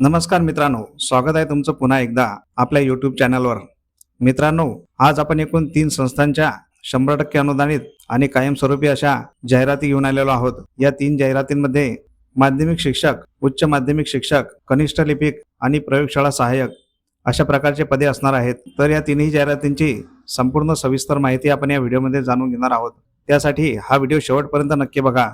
नमस्कार मित्रांनो स्वागत आहे तुमचं पुन्हा एकदा आपल्या युट्यूब चॅनलवर मित्रांनो आज आपण एकूण तीन संस्थांच्या शंभर टक्के अनुदानित आणि कायमस्वरूपी अशा जाहिराती घेऊन आलेलो आहोत. या तीन जाहिरातींमध्ये माध्यमिक शिक्षक उच्च माध्यमिक शिक्षक कनिष्ठ लिपिक आणि प्रयोगशाळा सहाय्यक अशा प्रकारचे पदे असणार आहेत. तर या तिन्ही जाहिरातींची संपूर्ण सविस्तर माहिती आपण या व्हिडिओमध्ये जाणून घेणार आहोत. त्यासाठी हा व्हिडिओ शेवटपर्यंत नक्की बघा.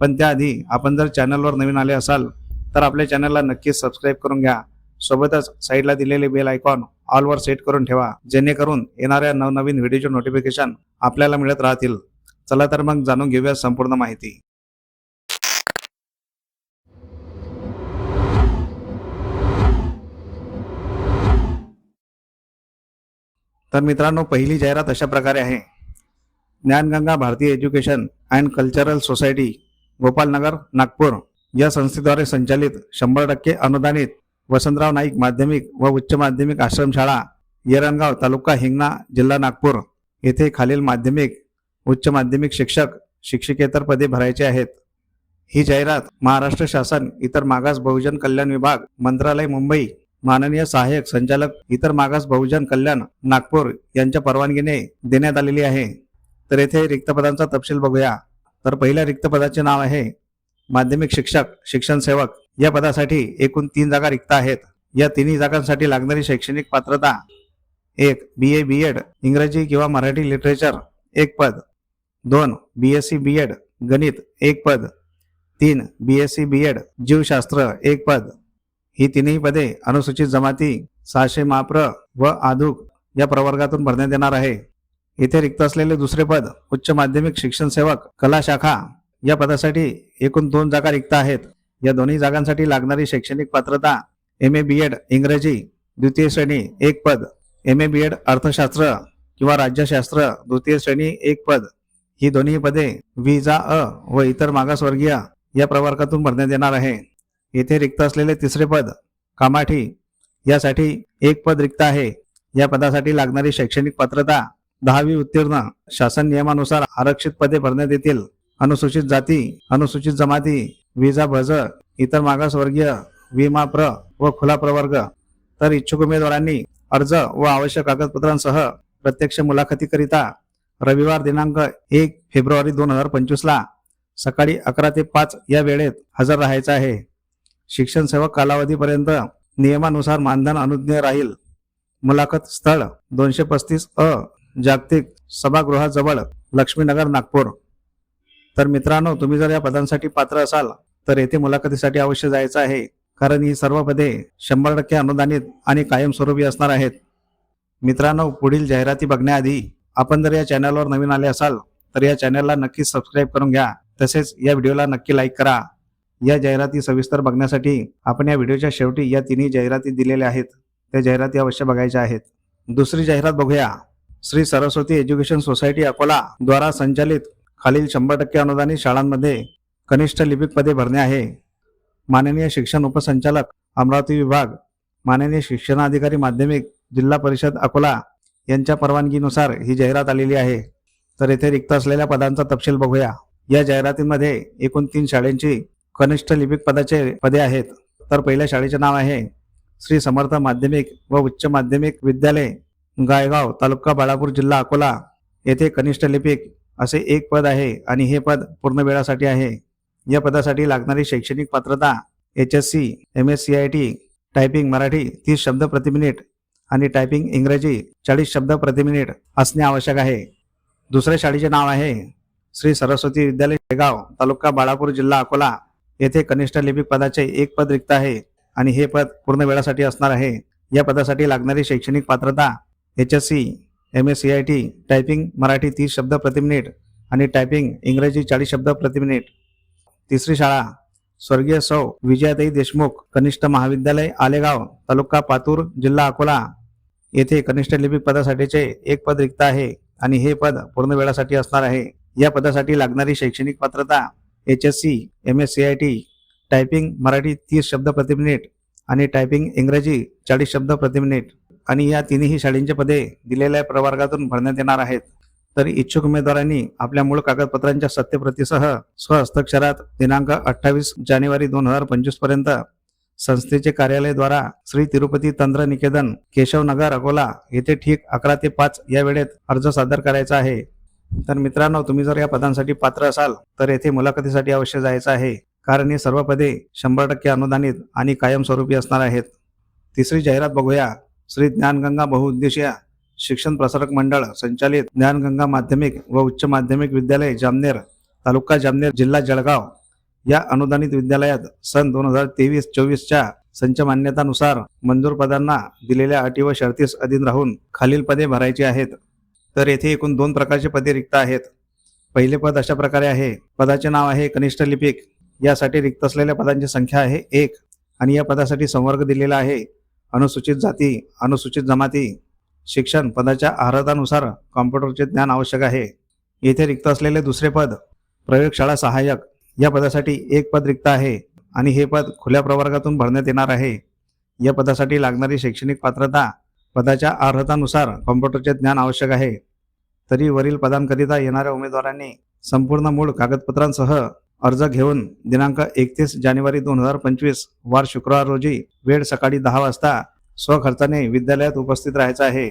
पण त्याआधी आपण जर चॅनलवर नवीन आले असाल तर आपल्या चॅनलला नक्कीच सबस्क्राईब करून घ्या. सोबतच साईडला दिलेले बेल आयकॉन ऑलवर सेट करून ठेवा जेणेकरून येणाऱ्या नवनवीन व्हिडिओचे नोटिफिकेशन आपल्याला मिळत राहतील. चला तर मग जाणून घेऊया संपूर्ण माहिती. तर मित्रांनो पहिली जाहिरात अशा प्रकारे आहे. Gyanganga Bharatiya education and cultural society Gopalnagar Nagpur. या संस्थेद्वारे संचालित शंभर टक्के अनुदानित वसंतराव नाईक माध्यमिक व उच्च माध्यमिक आश्रमशाळा येरणगाव तालुका हिंगणा जिल्हा नागपूर येथे खालील माध्यमिक उच्च माध्यमिक शिक्षक शिक्षकेतर पदे भरायचे आहेत. ही जाहिरात महाराष्ट्र शासन इतर मागास बहुजन कल्याण विभाग मंत्रालय मुंबई माननीय सहाय्यक संचालक इतर मागास बहुजन कल्याण नागपूर यांच्या परवानगीने देण्यात आलेली आहे. तर येथे रिक्त पदांचा तपशील बघूया. तर पहिल्या रिक्त पदाचे नाव आहे माध्यमिक शिक्षक शिक्षण सेवक या पदासाठी एकूण तीन जागा रिक्त आहेत. या तिन्ही जागांसाठी लागणारी शैक्षणिक पात्रता एक बी ए बी एड इंग्रजी किंवा मराठी लिटरेचर एक पद दोन B S C B Ed गणित एक पद तीन B S C B Ed जीवशास्त्र एक पद. ही तिन्ही पदे अनुसूचित जमाती सहाशे माप्र व आदुक या प्रवर्गातून भरण्यात येणार आहे. येथे रिक्त असलेले दुसरे पद उच्च माध्यमिक शिक्षण सेवक कला शाखा या पदासाठी एकूण दोन जागा रिक्त आहेत. या दोन्ही जागांसाठी लागणारी शैक्षणिक पात्रता एम ए बी एड इंग्रजी द्वितीय श्रेणी एक पद एम ए बी एड अर्थशास्त्र किंवा राज्यशास्त्र द्वितीय श्रेणी एक पद. ही दोन्ही पदे विजा अ व इतर मागासवर्गीय या प्रवर्गातून भरण्यात येणार आहे. येथे रिक्त असलेले तिसरे पद कामाठी यासाठी एक पद रिक्त आहे. या पदासाठी लागणारी शैक्षणिक पात्रता दहावी उत्तीर्ण शासन नियमानुसार आरक्षित पदे भरण्यात येतील. अनुसूचित जाती अनुसूचित जमाती विजा भज इतर मागासवर्गीय विमा प्र व खुला प्रवर्ग. तर इच्छुक उमेदवारांनी अर्ज व आवश्यक कागदपत्रांसह प्रत्यक्ष मुलाखतीकरिता रविवार दिनांक एक फेब्रुवारी दोन हजार पंचवीसला सकाळी अकरा ते पाच या वेळेत हजर राहायचं आहे. शिक्षण सेवक कालावधीपर्यंत नियमानुसार मानधन अनुज्ञेय राहील. मुलाखत स्थळ दोनशे पस्तीस अ जागतिक सभागृहाजवळ लक्ष्मीनगर नागपूर. तर मित्रांनो तुम्ही जर या पदांसाठी पात्र असाल तर येथे मुलाखतीसाठी अवश्य जायचं आहे. कारण ही सर्व पदे शंभर टक्के अनुदानित आणि कायमस्वरूपी असणार आहेत. मित्रांनो पुढील जाहिराती बघण्याआधी आपण जर या चॅनलवर नवीन आले असाल तर या चॅनलला नक्की सबस्क्राईब करून घ्या. तसेच या व्हिडिओला नक्की लाईक करा. या जाहिराती सविस्तर बघण्यासाठी आपण या व्हिडिओच्या शेवटी या तिन्ही जाहिराती दिलेल्या आहेत. त्या जाहिराती अवश्य बघायच्या आहेत. दुसरी जाहिरात बघूया. श्री सरस्वती एज्युकेशन सोसायटी अकोला द्वारा संचालित खालील शंभर टक्के अनुदानित शाळांमध्ये कनिष्ठ लिपिक पदे भरणे आहे. माननीय शिक्षण उपसंचालक अमरावती विभाग माननीय शिक्षणाधिकारी माध्यमिक जिल्हा परिषद अकोला यांच्या परवानगीनुसार ही जाहिरात आलेली आहे. तर येथे रिक्त असलेल्या पदांचा तपशील बघूया. या जाहिरातीमध्ये एकूण तीन शाळेंची कनिष्ठ लिपिक पदाचे पदे आहेत. तर पहिल्या शाळेचे नाव आहे श्री समर्थ माध्यमिक व उच्च माध्यमिक विद्यालय गायगाव तालुका बाळापूर जिल्हा अकोला. येथे कनिष्ठ लिपिक असे एक पद आहे आणि हे पद पूर्ण वेळासाठी आहे. या पदासाठी लागणारी शैक्षणिक पात्रता H S C M S C I T typing Marathi तीस शब्द प्रति मिनिट आणि टायपिंग इंग्रजी चाळीस शब्द प्रति मिनिट असणे आवश्यक आहे. दुसऱ्या शाळेचे नाव आहे श्री सरस्वती विद्यालय शेगाव तालुका बाळापूर जिल्हा अकोला. येथे कनिष्ठ लिपिक पदाचे एक पद रिक्त आहे आणि हे पद पूर्ण वेळासाठी असणार आहे. या पदासाठी लागणारी शैक्षणिक पात्रता H S C M S C I T typing Marathi तीस शब्द प्रतिमिनिट आणि टायपिंग इंग्रजी चाळीस शब्द प्रतिमिनिट तिसरी शाळा स्वर्गीय सौ विजयाताई देशमुख कनिष्ठ महाविद्यालय आलेगाव तालुका पातूर जिल्हा अकोला. येथे कनिष्ठ लिपिक पदासाठीचे एक पद रिक्त आहे आणि हे पद पूर्ण वेळासाठी असणार आहे. या पदासाठी लागणारी शैक्षणिक पात्रता H S C M S C I T typing Marathi तीस शब्द प्रतिमिनिट आणि टायपिंग इंग्रजी चाळीस शब्द प्रति मिनिट. आणि या तिन्ही शाळेंचे पदे दिलेल्या प्रवर्गातून भरण्यात येणार आहेत. तर इच्छुक उमेदवारांनी आपल्या मूळ कागदपत्रांच्या सत्यप्रतीसह स्वहस्ताक्षरात दिनांक अठ्ठावीस जानेवारी दोन हजार पंचवीसपर्यंत संस्थेचे कार्यालयद्वारा श्री तिरुपती तंत्र निकेतन केशवनगर अकोला येथे ठीक अकरा ते पाच या वेळेत अर्ज सादर करायचा आहे. तर मित्रांनो तुम्ही जर या पदांसाठी पात्र असाल तर येथे मुलाखतीसाठी अवश्य जायचं आहे. कारण ही सर्व पदे शंभर टक्के अनुदानित आणि कायमस्वरूपी असणार आहेत. तिसरी जाहिरात बघूया. श्री ज्ञानगंगा बहुउद्देशीय शिक्षण प्रसारक मंडळ संचालित ज्ञानगंगा माध्यमिक व उच्च माध्यमिक विद्यालय जामनेर तालुका जामनेर जिल्हा जळगाव. या अनुदानित विद्यालयात सन दोन हजार तेवीस चोवीसच्या संच मान्यतानुसार मंजूर पदांना दिलेल्या अटी व शर्तीस अधीन राहून खालील पदे भरायची आहेत. तर येथे एकूण दोन प्रकारचे पदे रिक्त आहेत. पहिले पद अशा प्रकारे आहे पदाचे नाव आहे कनिष्ठ लिपिक. यासाठी रिक्त असलेल्या पदांची संख्या आहे एक आणि या पदासाठी संवर्ग दिलेला आहे अनुसूचित जाती अनुसूचित जमाती शिक्षण पदाच्या अर्हतानुसार कॉम्प्युटरचे ज्ञान आवश्यक आहे. येथे रिक्त असलेले दुसरे पद प्रयोगशाळा सहाय्यक या पदासाठी एक पद रिक्त आहे आणि हे पद खुल्या प्रवर्गातून भरण्यात येणार आहे. या पदासाठी लागणारी शैक्षणिक पात्रता पदाच्या अर्हतानुसार कॉम्प्युटरचे ज्ञान आवश्यक आहे. तरी वरील पदांकरिता येणाऱ्या उमेदवारांनी संपूर्ण मूळ कागदपत्रांसह अर्ज घेऊन दिनांक एकतीस जानेवारी दोन हजार पंचवीस वार शुक्रवार रोजी वेळ सकाळी दहा वाजता स्वखर्चाने विद्यालयात उपस्थित राहायचा आहे.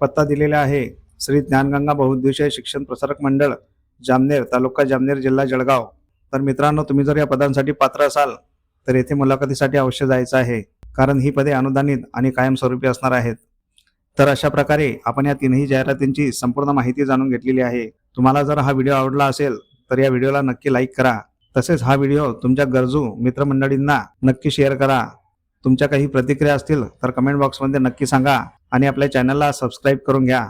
पत्ता दिलेला आहे. श्री ज्ञानगंगा बहुउद्देशीय शिक्षण प्रसारक मंडळ जामनेर तालुका जामनेर जिल्हा जळगाव. तर मित्रांनो तुम्ही जर या पदांसाठी पात्र असाल तर येथे मुलाखतीसाठी अवश्य जायचं आहे कारण ही पदे अनुदानित आणि कायमस्वरूपी असणार आहेत. तर अशा प्रकारे आपण या तीनही जाहिरातींची संपूर्ण माहिती जाणून घेतलेली आहे. तुम्हाला जर हा व्हिडिओ आवडला असेल तर या व्हिडिओला नक्की लाईक करा. तसेच हा व्हिडिओ तुमच्या गरजू मित्रमंडळींना नक्की शेअर करा. तुमच्या काही प्रतिक्रिया असतील तर कमेंट बॉक्समध्ये नक्की सांगा आणि आपल्या चॅनलला सबस्क्राईब करून घ्या.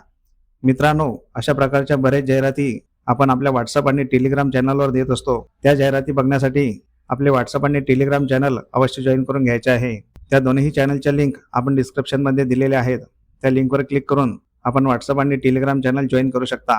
मित्रांनो अशा प्रकारच्या बरेच जाहिराती आपण आपल्या व्हॉट्सअप आणि टेलिग्राम चॅनलवर देत असतो. त्या जाहिराती बघण्यासाठी आपले व्हॉट्सअप आणि टेलिग्राम चॅनल अवश्य जॉईन करून घ्यायचे आहे. त्या दोन्ही चॅनलच्या लिंक आपण डिस्क्रिप्शनमध्ये दिलेल्या आहेत. त्या लिंकवर क्लिक करून आपण व्हॉट्सअप आणि टेलिग्राम चॅनल जॉईन करू शकता.